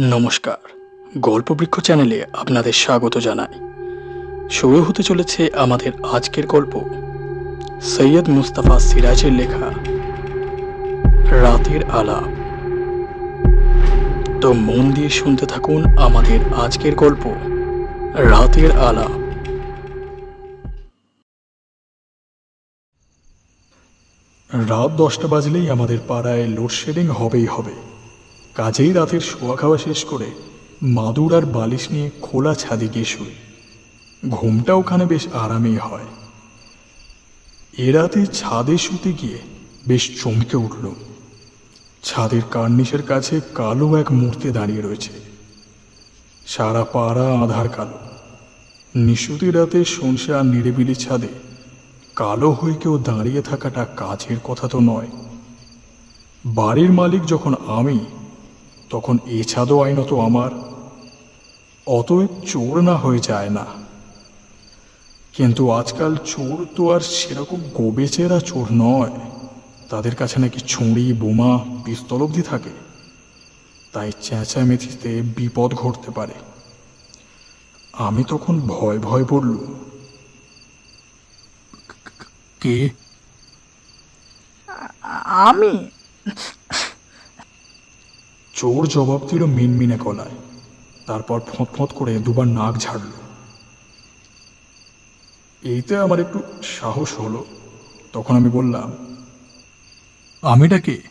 নমস্কার। গল্পবৃক্ষ চ্যানেলে আপনাদের স্বাগত জানাই। শুরু হতে চলেছে আমাদের আজকের গল্প, সৈয়দ মুস্তাফা সিরাজের লেখা, রাতের আলাপ তো মন দিয়ে শুনতে থাকুন আমাদের আজকের গল্প, রাতের আলাপ রাত দশটা বাজলেই আমাদের পাড়ায় লোডশেডিং হবেই হবে। কাজেই রাতের শোয়া খাওয়া শেষ করে মাদুর আর বালিশ নিয়ে খোলা ছাদে গিয়ে শুই। ঘুমটা ওখানে বেশ আরামেই হয়। এ রাতে ছাদে শুতে গিয়ে বেশ চমকে উঠল। ছাদের কার্নিশের কাছে কালো এক মূর্তি দাঁড়িয়ে রয়েছে। সারা পাড়া আধার কালো। নিশুতি রাতে সনসা আর নিরিবিলি ছাদে কালো হয়ে কেউ দাঁড়িয়ে থাকাটা কাজের কথা তো নয়। বাড়ির মালিক যখন আমি তখন এ ছাদও আইনত আমার। অতএব চোর না হয়ে যায় না। কিন্তু আজকাল চোর তো আর সেরকম গোবেচেরা চোর নয়। তাদের কাছে নাকি ছুঁড়ি, বোমা, পিস্তল অবধি থাকে। তাই চেঁচামেচিতে বিপদ ঘটতে পারে। আমি তখন ভয় ভয় পড়ল কে? আমি? চোর জবাব দিল মিনমিনে গলায়। তারপর ফোঁত করে দুবার নাক ঝাড়ল। এইতে আমার একটু সাহস হলো। তখন আমি বললাম আমিটা কে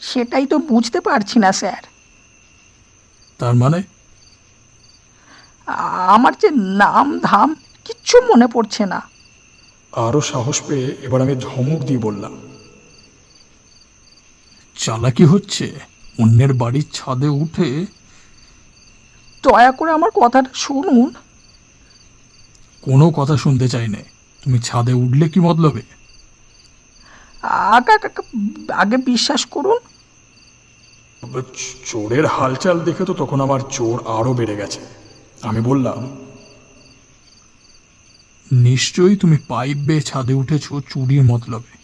সেটাই তো বুঝতে পারছি না স্যার। তার মানে? আমার যে নাম ধাম কিচ্ছু মনে পড়ছে না। আরও সাহস পেয়ে এবার আমি ধমক দিয়ে বললাম চালাকি হচ্ছে। অন্যের বাড়ির ছাদে উঠে দয়া করে আমার কথাটা শুনুন। কোনো কথা শুনতে চাই না। তুমি ছাদে উঠলে কি মতলবে? আগে আগে- আগে বিশ্বাস করুন। চোরের হালচাল দেখে তো তখন আমার চোর আরও বেড়ে গেছে। আমি বললাম নিশ্চয়ই তুমি পাইপ বেয়ে ছাদে উঠেছো চুরির মতলবে।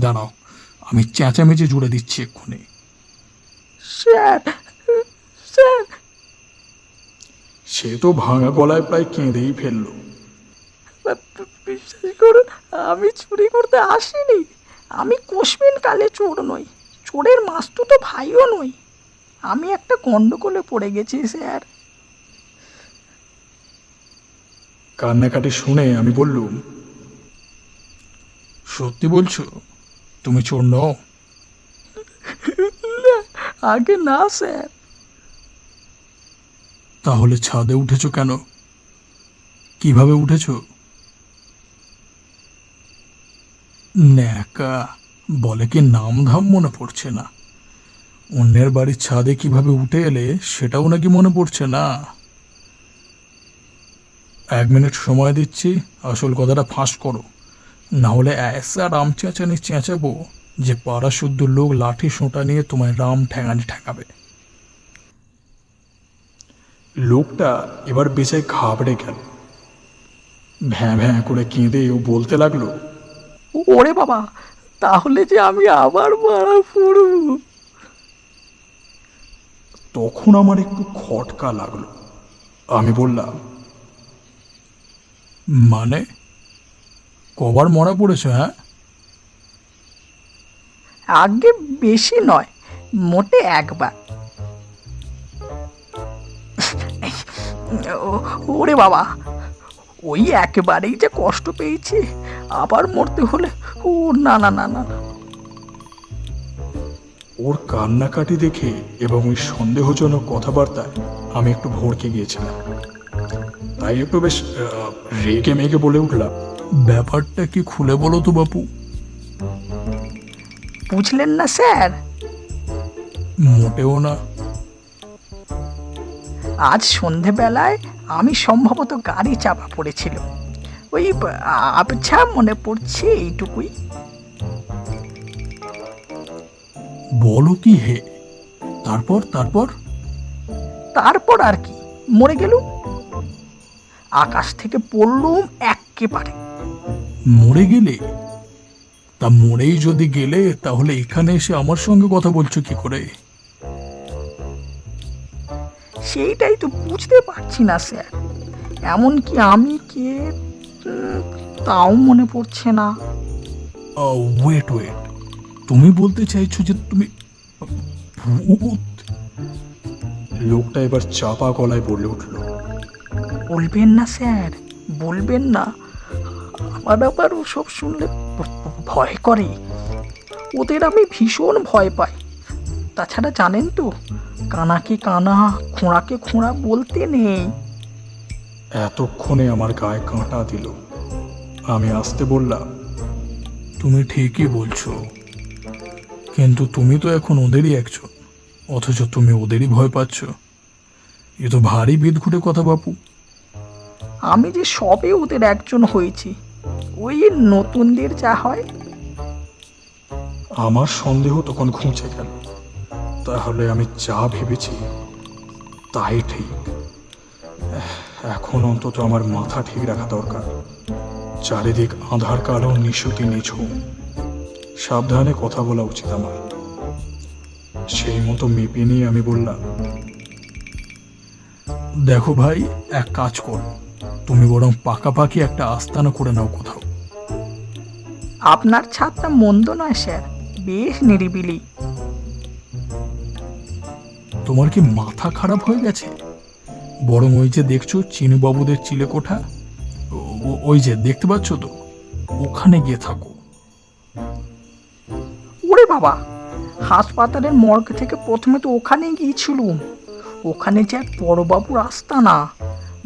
দাঁড়াও। আমি চেঁচামেচে জুড়ে দিচ্ছি এক্ষুনি। Sir sir. সে তো ভাঙা গলায় প্রায় কেঁদেই ফেলল। বিশ্বাস করুন আমি চুরি করতে আসিনি। আমি কোশ্মিন কালে চোর নই। চোরের মাস্তু তো ভাইও নই। আমি একটা গন্ডগোলে পড়ে গেছি স্যার। কান্নাকাটি শুনে আমি বললুম সত্যি বলছো? তুমি চোর নও। আগে না স্যার। তাহলে ছাদে উঠেছো কেন? কীভাবে উঠেছো? ন্যাকা বলে কি নাম ধাম মনে পড়ছে না? অন্যের বাড়ির ছাদে কীভাবে উঠে এলে সেটাও নাকি মনে পড়ছে না? এক মিনিট সময় দিচ্ছি আসল কথাটা ফাঁস করো। না হলে এসা রাম চেঁচানি চেঁচাবো যে পাড়া শুদ্ধ লোক লাঠি সোঁটা নিয়ে তোমায় রাম ঠ্যাঙানি ঠেকাবে। লোকটা এবার বেচায় ঘাবড়ে গেল। ভ্যাঁ ভ্যাঁ করে কেঁদে ও বলতে লাগল ওরে বাবা তাহলে যে আমি আবার মারা পড়ব। তখন আমার একটু খটকা লাগল। আমি বললাম মানে? কবার মরা পড়েছে হ্যাঁ? আগে বেশি নয় মোটে একবার। ওরে বাবা ওই একেবারেই যে কষ্ট পেয়েছি আবার মরতে হলে ও না না না না না। ওর কান্নাকাটি দেখে এবং ওই সন্দেহজনক কথাবার্তায় আমি একটু ভড়কে গিয়েছিলাম। তাই একটু বেশ রেগে মেগে বলে উঠলাম ব্যাপারটা কি খুলে বলো তো বাপু। বুঝলেন না স্যার? মোটেও না। আজ সন্ধেবেলায় আমি সম্ভবত গাড়ি চাপা পড়েছিল। ওই আবছা মনে পড়ছে এইটুকুই। বলো কি হে? তারপর তারপর? তারপর আর কি মরে গেলুম? আকাশ থেকে পড়লুম একেবারে মরে গেলে? তা মরেই যদি গেলে তাহলে এখানে এসে আমার সঙ্গে কথা বলছো কি করে? সেইটাই তো বুঝতে পারছি না স্যার। এমনকি আমি কে তাও মনে পড়ছে না। ওয়েট ওয়েট তুমি বলতে চাইছো যে তুমি ভূত? লোকটা এবার চাপা গলায় বলে উঠল। বলবেন না স্যার। বলবেন না। আমার আবার ওসব শুনলে ভয় করে। ওদের আমি ভীষণ ভয় পাই। তাছাড়া জানেন তো কানাকে কানা খোঁড়াকে খোঁড়া বলতে নেই। এতক্ষণে আমার গায়ে কাঁটা দিল। আমি আসতে বললাম তুমি ঠিকই বলছো। কিন্তু তুমি তো এখন ওদেরই একজন। অথচ তুমি ওদেরই ভয় পাচ্ছ। এ তো ভারী বিদঘুটে কথা বাপু। আমি যে সবে ওদের একজন হয়েছি ওই নতুনদের যা হয়। আমার সন্দেহ তখন ঘুঁচে গেল তাহলে আমি যা ভেবেছি, তাই ঠিক। এখন অন্তত আমার মাথা ঠিক রাখা দরকার। চারিদিক আধার কালো নিশুতি নিঝুম। সাবধানে কথা বলা উচিত আমার। সেই মতো মেপে নিয়ে আমি বললাম, দেখো ভাই, এক কাজ করো। তুমি বরং পাকাপাকি একটা আস্তানা করে নাও কোথাও। আপনার ছাদটা মন্দ নয় স্যার। বেশ নিরিবিলি। তোমার কি মাথা খারাপ হয়ে গেছে? বরং ওই যে দেখছ চিনুবাবুদের চিলেকোঠা? ওই যে দেখতে পাচ্ছ তো? ওখানে গিয়ে থাকো। ওরে বাবা! হাসপাতালের মর্গ থেকে প্রথমে তো ওখানে গিয়েছিলুম। ওখানে যে এক বড়বাবুর আস্তানা।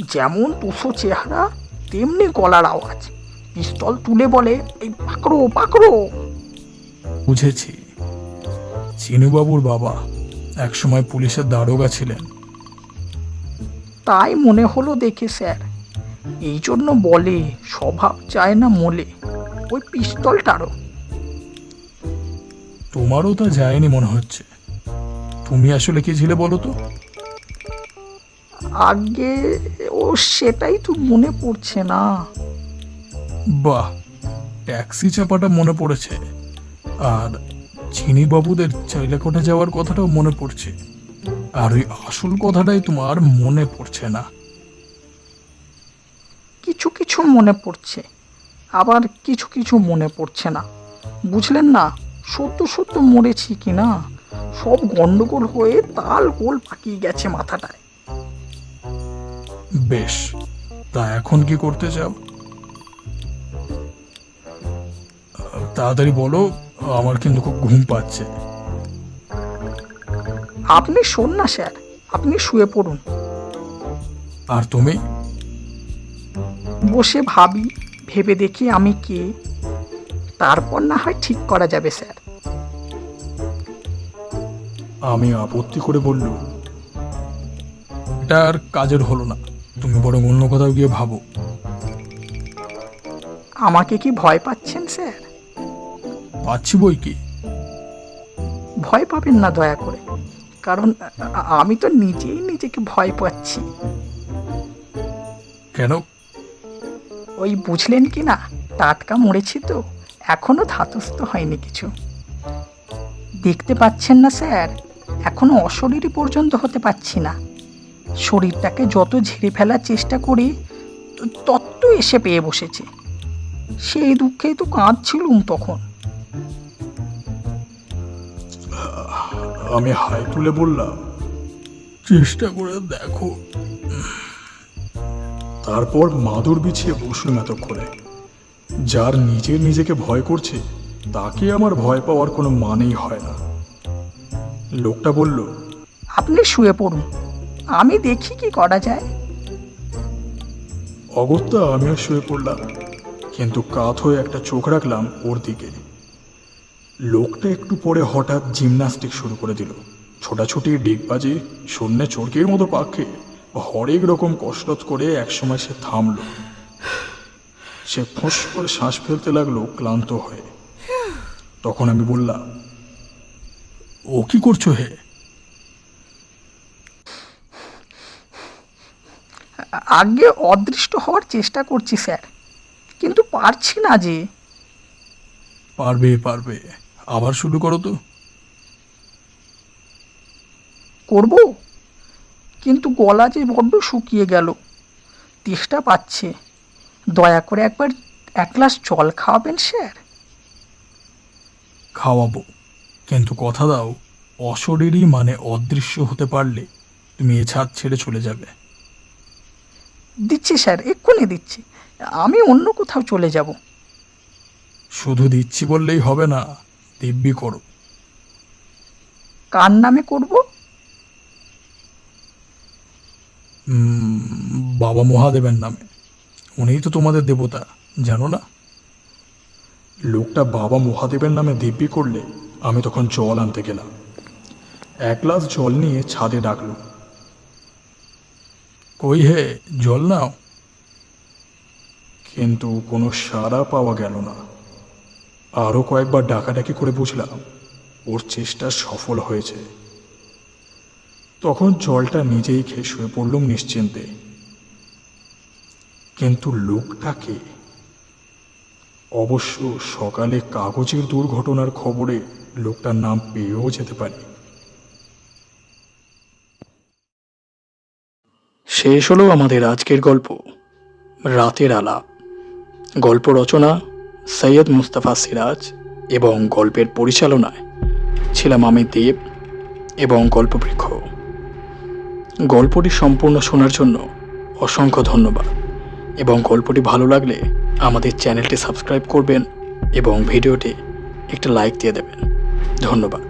যেমন টুসো চেহারা তেমনি গলার আওয়াজ। পিস্তল তুলে বলে এই পাকড়ো পাকড়ো! বুঝেছি। চিনুবাবুর বাবা একসময় পুলিশের দারোগা ছিলেন। তাই মনে হলো দেখে স্যার। এই জন্য বলে স্বভাব চায় না মোলে। ওই পিস্তলটারও। তোমারও তা যায়নি মনে হচ্ছে। তুমি আসলে কি ছিলে বলো তো? আগে সেটাই তো মনে পড়ছে না। বাহ ট্যাক্সি চাপাটা মনে পড়েছে। আর চিনি বাবুদের চাইলেকোঠা যাওয়ার কথাটাও মনে পড়ছে। আর ওই আসল কথাটাই তোমার মনে পড়ছে না। কিছু কিছু মনে পড়ছে আবার কিছু কিছু মনে পড়ছে না। বুঝলেন না সত্য সত্য মরেছি কি না সব গন্ডগোল হয়ে তাল গোল পাকিয়ে গেছে মাথাটায়। বেশ তা এখন কি করতে চাও? তাড়াতাড়ি বলো আমার কিন্তু খুব ঘুম পাচ্ছে। আপনি শোন না স্যার। আপনি শুয়ে পড়ুন। আর তুমি? বসে ভাবি ভেবে দেখি আমি কে। তারপর না হয় ঠিক করা যাবে স্যার। আমি আপত্তি করে বলল এটা আর কাজের হলো না। তুমি বরং অন্য কোথাও গিয়ে ভাবো। আমাকে কি ভয় পাচ্ছেন স্যার? পাচ্ছি বই কি? ভয় পাবেন না দয়া করে। কারণ আমি তো নিজেই নিজেকে ভয় পাচ্ছি। কেন? ওই বুঝলেন কি না টাটকা মরেছি তো এখনও ধাতস্থ হয়নি কিছু। দেখতে পাচ্ছেন না স্যার এখনও অশরীরই পর্যন্ত হতে পারছি না। শরীরটাকে যত ঝেড়ে ফেলার চেষ্টা করি তো- তত এসে পেয়ে বসেছে। সেই দুঃখেই তো কাঁদছিলুম তখন। আমি হাই তুলে বললাম চেষ্টা করে দেখো। তারপর মাদুর বিছিয়ে বসলুম এতক্ষণে। যার নিজের নিজেকে ভয় করছে তাকে আমার ভয় পাওয়ার কোনো মানেই হয় না। লোকটা বলল আপনি শুয়ে পড়ুন। আমি দেখি কি করা যায়। অগত্যা আমিও শুয়ে পড়লাম, কিন্তু কাত হয়ে একটা চোখ রাখলাম ওর দিকে। লোকটা একটু পরে হঠাৎ জিমনাস্টিক শুরু করে দিল। ছোটাছুটি, ডিগবাজি, শূন্যে চরকির মতো পাখে হরেক রকম কসরত করে একসময় সে থামলো। সে ফোঁস করে শ্বাস ফেলতে লাগল, ক্লান্ত হয়ে। তখন আমি বললাম, ও কি করছ হে? আগে অদৃষ্ট হওয়ার চেষ্টা করছি স্যার। কিন্তু পারছি না যে। পারবে পারবে। আবার শুরু করো তো। করব? কিন্তু গলা যে বড্ড শুকিয়ে গেল। তেষ্টা পাচ্ছে। দয়া করে একবার এক গ্লাস জল খাওয়াবেন স্যার? খাওয়াবো। কিন্তু কথা দাও অশরীরই মানে অদৃশ্য হতে পারলে তুমি এ ছাদ ছেড়ে চলে যাবে। দিচ্ছি স্যার এক্ষুনি দিচ্ছি। আমি অন্য কোথাও চলে যাব। শুধু দিচ্ছি বললেই হবে না দিব্যি করো। কার নামে করব? বাবা মহাদেবের নামে। উনিই তো তোমাদের দেবতা জানো না? লোকটা বাবা মহাদেবের নামে দিব্যি করলে আমি তখন জল আনতে গেলাম। এক গ্লাস জল নিয়ে ছাদে ডাকলো। কই হে, জল নাও। কিন্তু কোনো সাড়া পাওয়া গেল না। আরও কয়েকবার ডাকাডাকি করে বুঝলাম, ওর চেষ্টা সফল হয়েছে। তখন জলটা নিজেই খেয়ে শুয়ে পড়লুম নিশ্চিন্তে। কিন্তু লোকটাকে অবশ্য সকালে কাগজের দুর্ঘটনার খবরে লোকটার নাম পেয়েও যেতে পারে। শেষ হলো আমাদের আজকের গল্প। রাতের আলাপ গল্প রচনা সৈয়দ মুস্তাফা সিরাজ এবং গল্পের পরিচালনায় ছিলাম আমি দেব এবং গল্পবৃক্ষ। গল্পটি সম্পূর্ণ শোনার জন্য অসংখ্য ধন্যবাদ এবং গল্পটি ভালো লাগলে আমাদের চ্যানেলটি সাবস্ক্রাইব করবেন এবং ভিডিওটি একটা লাইক দিয়ে দেবেন। ধন্যবাদ।